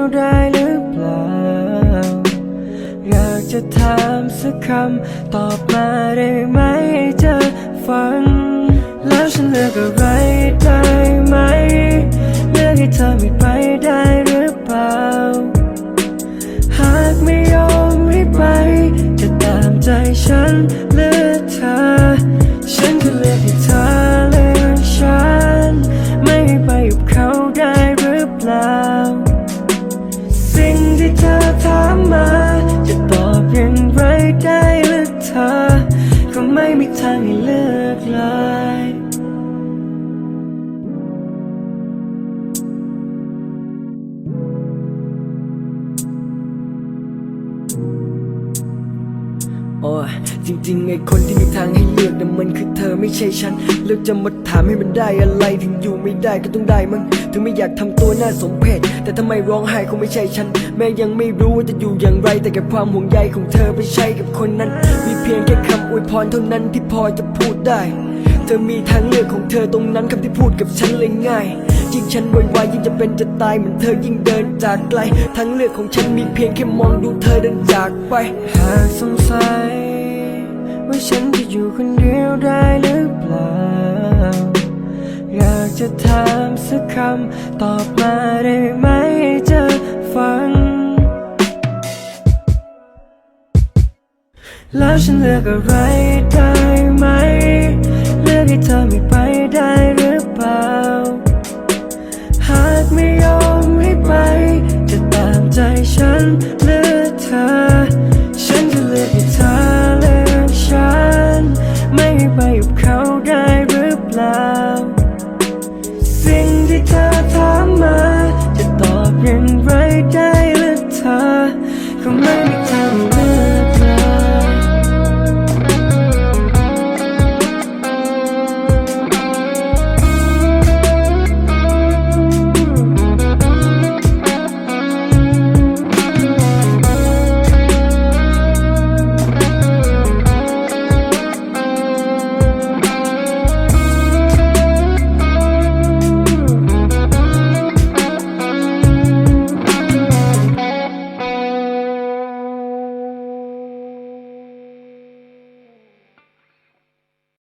วได้หรือเปล่า อยากจะถามสักคำตอบมาได้ไหมให้เธอฟัง แล้วฉันเลือกอะไร โอ้จริงๆไอ้คนที่มีทางให้เลือกนั้นมันคือเธอไม่ใช่ฉันเลือกจะมาถามให้มันได้อะไรถึงอยู่ไม่ได้ก็ต้องได้มั้งถึงไม่อยากทำตัวน่าสมเพชแต่ทำไมร้องไห้คงไม่ใช่ฉัน แม้ยังไม่รู้ว่าจะอยู่อย่างไร แต่ก็บความห่วงใยของเธอไปใช้กับคนนั้น มีเพียงแค่คำอวยพรเท่านั้นที่พอจะพูดได้ เธอมีทางเลือกของเธอตรงนั้นคำที่พูดกับฉันเลยง่าย ยิ่งฉันโวยวายยิ่งจะเป็นจะตายเหมือนเธอยิ่งเดินจากไกลทางเลือกของฉันมีเพียงแค่มองดูเธอเดินจากไป หากสงสัย ว่าฉันจะอยู่คนเดียวได้หรือเปล่า อยากจะถามสักคำตอบมาได้ไหมให้เธอฟัง แล้วฉันเลือกอะไรได้ สิ่งที่เธอถามมา จะตอบอย่างไรได้